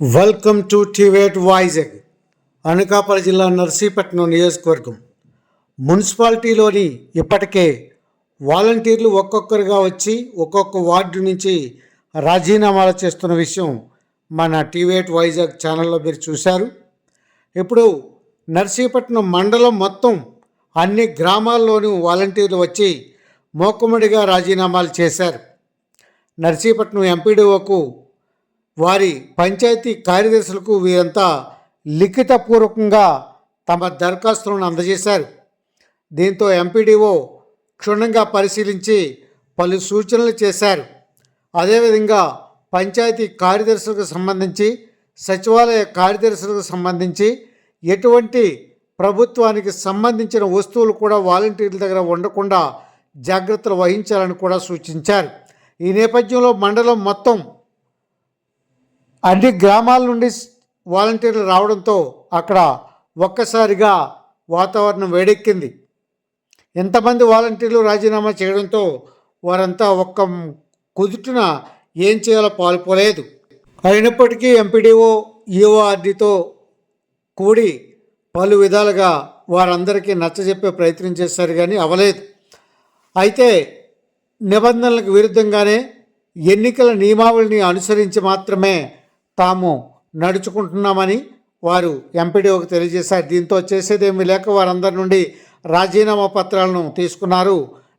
Welcome to టివేట్ వైజాగ్ అనకాపల్లి జిల్లా నర్సీపట్నం నియోజకవర్గం. మున్సిపాలిటీలోని ఇప్పటికే వాలంటీర్లు ఒక్కొక్కరుగా వచ్చి ఒక్కొక్క వార్డు నుంచి రాజీనామాలు చేస్తున్న విషయం మన టివేట్ వైజాగ్ ఛానల్లో మీరు చూశారు. ఇప్పుడు నర్సీపట్నం మండలం మొత్తం అన్ని గ్రామాల్లోనూ వాలంటీర్లు వచ్చి మోకుమడిగా రాజీనామాలు చేశారు. నర్సీపట్నం ఎంపీడీఓకు వారి పంచాయతీ కార్యదర్శులకు వీరంతా లిఖితపూర్వకంగా తమ దరఖాస్తులను అందజేశారు. దీంతో ఎంపీడీఓ క్షుణ్ణంగా పరిశీలించి పలు సూచనలు చేశారు. అదేవిధంగా పంచాయతీ కార్యదర్శులకు సంబంధించి సచివాలయ కార్యదర్శులకు సంబంధించి ఎటువంటి ప్రభుత్వానికి సంబంధించిన వస్తువులు కూడా వాలంటీర్ల దగ్గర ఉండకుండా జాగ్రత్తలు వహించాలని కూడా సూచించారు. ఈ నేపథ్యంలో మండలం మొత్తం అన్ని గ్రామాల నుండి వాలంటీర్లు రావడంతో అక్కడ ఒక్కసారిగా వాతావరణం వేడెక్కింది. ఎంతమంది వాలంటీర్లు రాజీనామా చేయడంతో వారంతా ఒక్క కుదుటిన ఏం చేయాలో పాల్పోలేదు. అయినప్పటికీ ఎంపీడీఓ ఈఓఆర్డీతో కూడి పలు విధాలుగా వారందరికీ నచ్చజెప్పే ప్రయత్నం చేశారు కానీ అవలేదు. అయితే నిబంధనలకు విరుద్ధంగానే ఎన్నికల నియమావళిని అనుసరించి మాత్రమే తాము నడుచుకుంటున్నామని వారు ఎంపీడీఓకి తెలియజేశారు. దీంతో చేసేదేమీ లేక వారందరి నుండి రాజీనామా పత్రాలను తీసుకున్నారు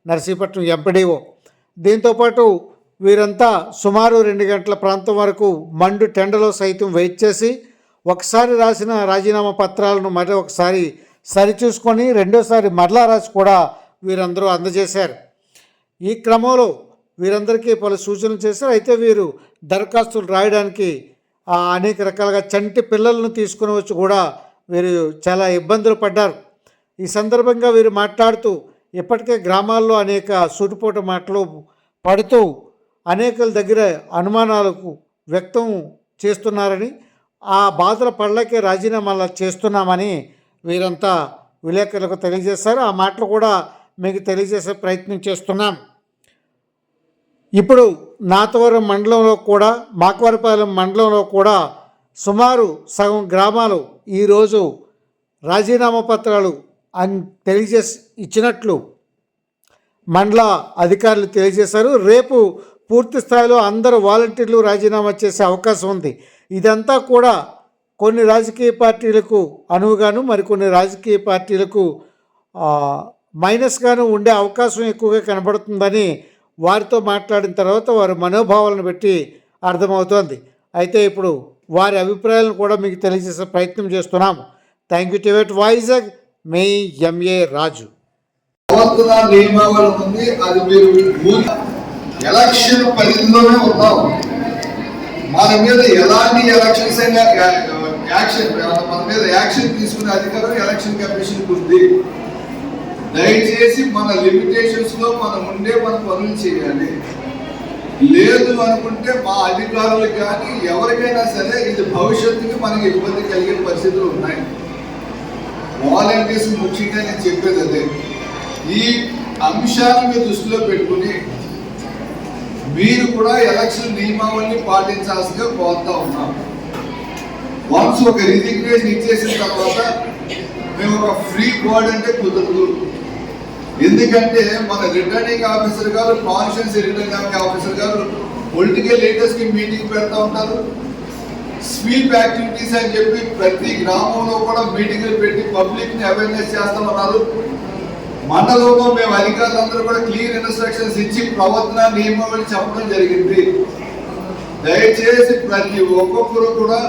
నర్సీపట్నం ఎంపీడీఓ. దీంతోపాటు వీరంతా సుమారు రెండు గంటల ప్రాంతం వరకు మండు టెండలో సైతం వెయిట్ చేసి ఒకసారి రాసిన రాజీనామా పత్రాలను మరి ఒకసారి సరిచూసుకొని రెండోసారి మరలా రాసి కూడా వీరందరూ అందజేశారు. ఈ క్రమంలో వీరందరికీ పలు సూచనలు చేశారు. అయితే వీరు దరఖాస్తులు రాయడానికి అనేక రకాలుగా చంటి పిల్లలను తీసుకుని వచ్చి కూడా వీరు చాలా ఇబ్బందులు పడ్డారు. ఈ సందర్భంగా వీరు మాట్లాడుతూ ఇప్పటికే గ్రామాల్లో అనేక సూటిపోటు మాటలు పడుతూ అనేకల దగ్గర అనుమానాలకు వ్యక్తం చేస్తున్నారని ఆ బాధల పడలేకే రాజీనామాలు చేస్తున్నామని వీరంతా విలేకరులకు తెలియజేశారు. ఆ మాటలు కూడా మీకు తెలియజేసే ప్రయత్నం చేస్తున్నాం. ఇప్పుడు నాతవరం మండలంలో కూడా మాకవరపాలెం మండలంలో కూడా సుమారు సగం గ్రామాలు ఈరోజు రాజీనామా పత్రాలు అని తెలియజేసి ఇచ్చినట్లు మండల అధికారులు తెలియజేశారు. రేపు పూర్తి స్థాయిలో అందరు వాలంటీర్లు రాజీనామా చేసే అవకాశం ఉంది. ఇదంతా కూడా కొన్ని రాజకీయ పార్టీలకు అనువుగాను మరికొన్ని రాజకీయ పార్టీలకు మైనస్గాను ఉండే అవకాశం ఎక్కువగా కనబడుతుందని వారితో మాట్లాడిన తర్వాత వారి మనోభావాలను బట్టి అర్థమవుతోంది. అయితే ఇప్పుడు వారి అభిప్రాయాలను కూడా మీకు తెలియజేసే ప్రయత్నం చేస్తున్నాము. థ్యాంక్ యూ టివెట్ వైజాగ్ మే ఎంఏ రాజు ప్రవర్తన నియమావళి ఉంది. అది మీరు ఎలక్షన్ పరిధిలోనే ఉన్నాం మన మీద ఎలాంటి ఎలక్షన్స్ అయినా యాక్షన్ మన మీద యాక్షన్ తీసుకునే అధికారం ఎలక్షన్ కమిషన్ ఉంది దయచేసి మన లిమిటేషన్స్లో మనం ఉండే మన పనులు చేయాలి. లేదు అనుకుంటే మా అధికారులు కానీ ఎవరికైనా సరే ఇది భవిష్యత్తుకి మనకి ఇబ్బంది కలిగే పరిస్థితులు ఉన్నాయి. వాలంటీర్స్ ముఖ్యంగా నేను చెప్పేది అదే. ఈ అంశాలను దృష్టిలో పెట్టుకుని మీరు కూడా ఎలక్షన్ నియమావళిని పాటించాల్సిందిగా కోరుతా ఉన్నాం. వన్స్ ఒక రిజిగ్నేషన్ ఇచ్చేసిన తర్వాత మేము ఒక ఫ్రీ బోర్డ్ అంటే కుదరదు. ఎందుకంటే మన రిటర్నింగ్ ఆఫీసర్ గారు కాన్షియన్స్ రిటర్నింగ్ ఆఫీసర్ గారు పొలిటికల్ లీడర్స్కి మీటింగ్ పెడతా ఉంటారు. స్వీప్ యాక్టివిటీస్ అని చెప్పి ప్రతి గ్రామంలో కూడా మీటింగ్లు పెట్టి పబ్లిక్ని అవేర్నెస్ చేస్తా ఉన్నారు. మండలంలో మేము అధికారులందరూ కూడా క్లియర్ ఇన్స్ట్రక్షన్స్ ఇచ్చి ప్రవర్తన నియమావళి చెప్పడం జరిగింది. దయచేసి ప్రతి ఒక్కొక్కరు కూడా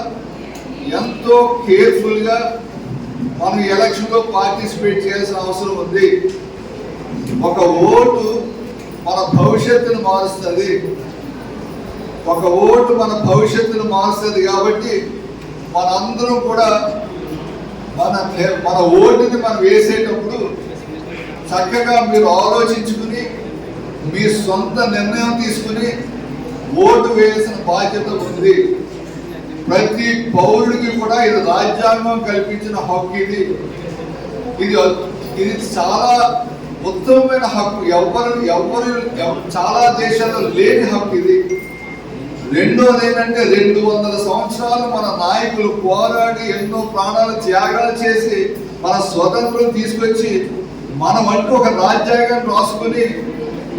ఎంతో కేర్ఫుల్గా మనం ఎలక్షన్లో పార్టిసిపేట్ చేయాల్సిన అవసరం ఉంది. ఒక ఓటు మన భవిష్యత్తును మారుస్తుంది. ఒక ఓటు మన భవిష్యత్తును మారుస్తుంది కాబట్టి మనందరం కూడా మన మన ఓటుని మనం వేసేటప్పుడు చక్కగా మీరు ఆలోచించుకుని మీ సొంత నిర్ణయం తీసుకుని ఓటు వేయాల్సిన బాధ్యత ఉంది. పౌరుడికి కూడా ఇది రాజ్యాంగం కల్పించిన హక్కు ఇది. ఇది ఇది చాలా ఉత్తమమైన హక్కు. ఎవరు ఎవరు చాలా దేశాల్లో లేని హక్కు ఇది. రెండోది ఏంటంటే రెండు వందల సంవత్సరాలు మన నాయకులు పోరాడి ఎన్నో ప్రాణాలు త్యాగాలు చేసి మన స్వతంత్రం తీసుకొచ్చి మనమంటూ ఒక రాజ్యాంగం రాసుకొని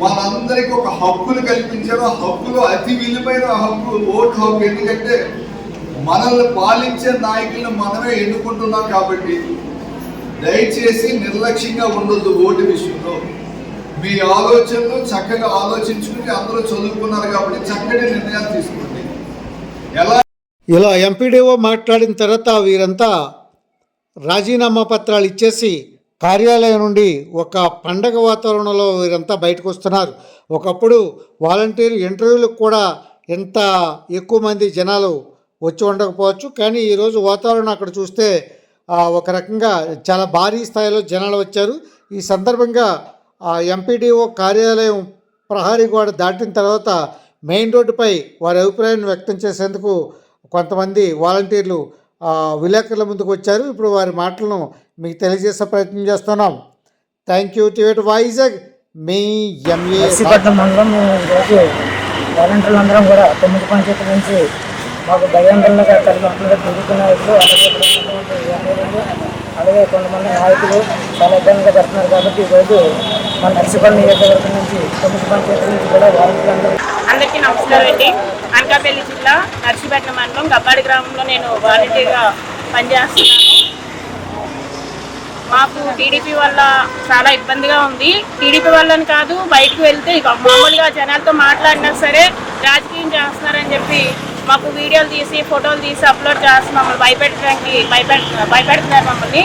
మనందరికి ఒక హక్కులు కల్పించారు. ఆ హక్కులు అతి విలువైన హక్కు ఓటు హక్కు. ఎందుకంటే మనల్ని పాలించే నాయకులను మనమే ఎన్నుకుంటున్నాం కాబట్టి దయచేసి నిర్లక్ష్యంగా ఉండొద్దు ఓటు విషయంలో. మీ ఆలోచనలు చక్కగా ఆలోచించుకుని అందరూ చదువుకున్నారు కాబట్టి చక్కటి నిర్ణయాలు తీసుకోండి. ఎలా ఇలా ఎంపీడీఓ మాట్లాడిన తర్వాత వీరంతా రాజీనామా పత్రాలు ఇచ్చేసి కార్యాలయం నుండి ఒక పండగ వాతావరణంలో వీరంతా బయటకు వస్తున్నారు. ఒకప్పుడు వాలంటీర్ ఇంటర్వ్యూలకు కూడా ఎంత ఎక్కువ మంది జనాలు వచ్చి ఉండకపోవచ్చు. కానీ ఈరోజు వాతావరణం అక్కడ చూస్తే ఒక రకంగా చాలా భారీ స్థాయిలో జనాలు వచ్చారు. ఈ సందర్భంగా ఎంపీడీఓ కార్యాలయం ప్రహారీ గోడ దాటిన తర్వాత మెయిన్ రోడ్డుపై వారి అభిప్రాయాన్ని వ్యక్తం చేసేందుకు కొంతమంది వాలంటీర్లు విలేకరుల ముందుకు వచ్చారు. ఇప్పుడు వారి మాటలను మీకు తెలియజేసే ప్రయత్నం చేస్తున్నాం. థ్యాంక్ యూ టివేట్ వైజాగ్. మీ ఎంఏ మండలం వాలంటీర్లు అందరం కూడా తొమ్మిది పంచాయతీల నుంచి మాకు భయాందోళనగా తల్లిదండ్రులుగా తిరుగుతున్న వ్యక్తులు అలాగే అలాగే కొంతమంది నాయకులు చాలా ఇబ్బందిగా పెడుతున్నారు కాబట్టి ఈరోజు మన నర్సీపట్నం నియోజకవర్గం నుంచి తొమ్మిది పంచాయతీ నుంచి కూడా వాలంటీర్లు అందరికీ నమస్కారం అండి. అనకాపల్లి జిల్లా నర్సిపట్నం మండలం గబ్బాడి గ్రామంలో నేను వాలంటీర్గా పనిచేస్తున్నాను. మాకు టీడీపీ వల్ల చాలా ఇబ్బందిగా ఉంది. టీడీపీ వల్లని కాదు బయటకు వెళ్తే ఇక మామూలుగా జనాలతో మాట్లాడినా సరే రాజకీయం చేస్తున్నారని చెప్పి మాకు వీడియోలు తీసి ఫోటోలు తీసి అప్లోడ్ చేసి మమ్మల్ని భయపెట్టడానికి భయపెట్ భయపెడుతున్నారు మమ్మల్ని.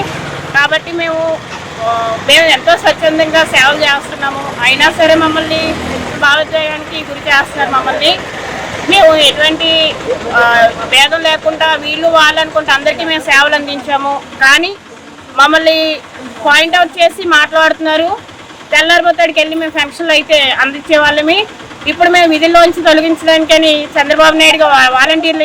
కాబట్టి మేము మేము ఎంతో స్వచ్ఛందంగా సేవలు చేస్తున్నాము. అయినా సరే మమ్మల్ని భావోద్వేగానికి గురి చేస్తున్నారు మమ్మల్ని. మేము ఎటువంటి భేదం లేకుండా వీళ్ళు వాళ్ళనుకుంటే అందరికీ మేము సేవలు అందించాము. కానీ మమ్మల్ని పాయింట్ అవుట్ చేసి మాట్లాడుతున్నారు. తెల్లారిపోతాడికి వెళ్ళి మేము ఫంక్షన్లు అయితే అందించే వాళ్ళమి. ఇప్పుడు మేము విధుల్లోంచి తొలగించడానికని చంద్రబాబు నాయుడు వాలంటీర్లు